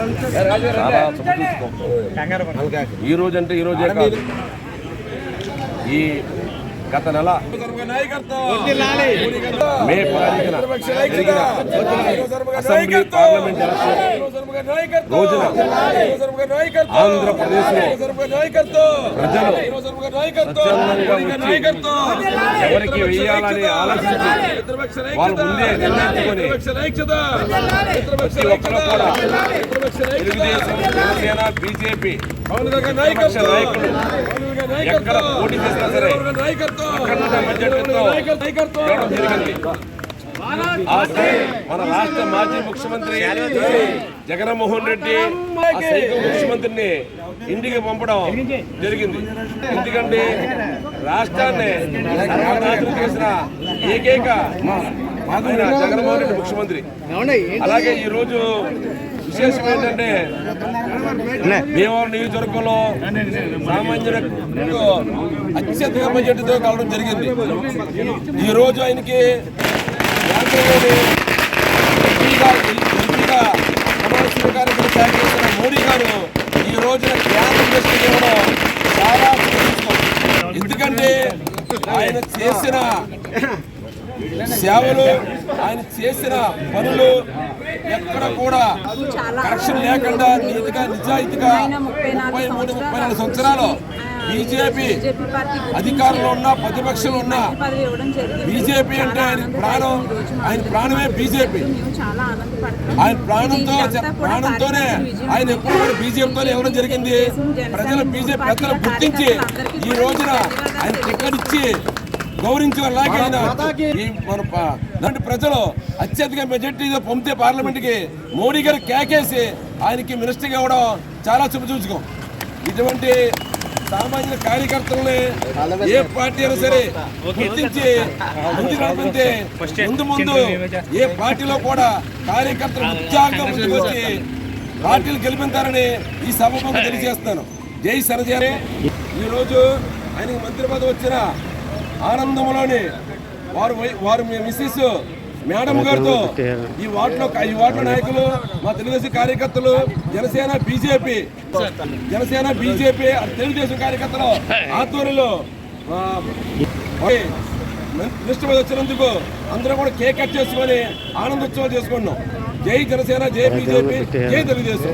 చాలా చూసుకో ఈ రోజు అంటే ఈ రోజే కాదు. ఈ గత నెల మే పదిహేనున జరిగిన అసెంబ్లీ పార్లమెంట్ ఎలక్షన్ రోజున ఆంధ్రప్రదేశ్లో ప్రజలు ఎవరికి వేయాలని ఆలోచించి వాళ్ళు ముందే నిర్ణయించుకొని ప్రతి ఒక్కరు కూడా తెలుగుదేశం జనసేన బీజేపీ నాయకులు ఎక్కడ పోటీ చేసినా సరే గెలవడం జరిగింది. మన రాష్ట్ర మాజీ ముఖ్యమంత్రి జగన్మోహన్ రెడ్డి ముఖ్యమంత్రిని ఇంటికి పంపడం జరిగింది. ఎందుకంటే రాష్ట్రాన్ని సర్వనాశనం చేసిన ఏకైక ఆయన జగన్మోహన్ రెడ్డి ముఖ్యమంత్రి. అలాగే ఈ రోజు విశేషం ఏంటంటే భీమవరం నియోజకవర్గంలో సామాన్యులకు అత్యధిక బడ్జెట్తో కలవడం జరిగింది. ఈరోజు ఆయనకి ఎంపీగా ఎంపీగా ప్రమాణ తయారు చేసిన మోడీ గారు ఈ రోజున ధ్యానం దృష్టికి చాలా ఎందుకంటే ఆయన చేసిన సేవలు ఆయన చేసిన పనులు ఎక్కడ కూడా కరెక్షన్ లేకుండా నీతిగా నిజాయితీగా ముప్పై మూడు ముప్పై నాలుగు సంవత్సరాలు బీజేపీ అధికారంలో ఉన్న ప్రతిపక్షంలో ఉన్న బీజేపీ అంటే ఆయన ప్రాణం ఆయన ప్రాణమే బీజేపీ. ఆయన ప్రాణంతో ప్రాణంతోనే ఆయన ఎప్పుడు కూడా బీజేపీతోనే ఇవ్వడం జరిగింది. ప్రజలు బీజేపీ పెద్దలు గుర్తించి ఈ రోజున ఆయన టికెట్ ఇచ్చి గౌరవించేలాగా మన ఇలాంటి ప్రజలు అత్యధిక మెజార్టీతో పంపితే పార్లమెంట్కి మోడీ గారు కేకేసి ఆయనకి మినిస్టర్గా ఇవ్వడం చాలా శుభసూచకం ఇటువంటి సామాన్య కార్యకర్తలని ఏ పార్టీ అయినా సరే గుర్తించి ముందు నడిపితే ముందు ముందు ఏ పార్టీలో కూడా కార్యకర్తలు ఉత్సాహంగా ముందుకు వచ్చి పార్టీలు గెలిపించారని ఈ సభకు తెలియజేస్తాను జై సరజారే ఈరోజు ఆయనకి మంత్రి పదవి వచ్చిన ఆనందంలోని వారు వారు మీ మిస్సెస్ మేడం గారితో ఈ వార్డులో ఈ వార్డు నాయకులు మా తెలుగుదేశం కార్యకర్తలు జనసేన బీజేపీ జనసేన బీజేపీ తెలుగుదేశం కార్యకర్తలు ఆధ్వర్యంలో మినిస్టర్ మీద వచ్చినందుకు అందరూ కూడా కేక్ కట్ చేసుకొని ఆనందోత్సవాలు చేసుకున్నాం జై జనసేన జై బీజేపీ జై తెలుగుదేశం.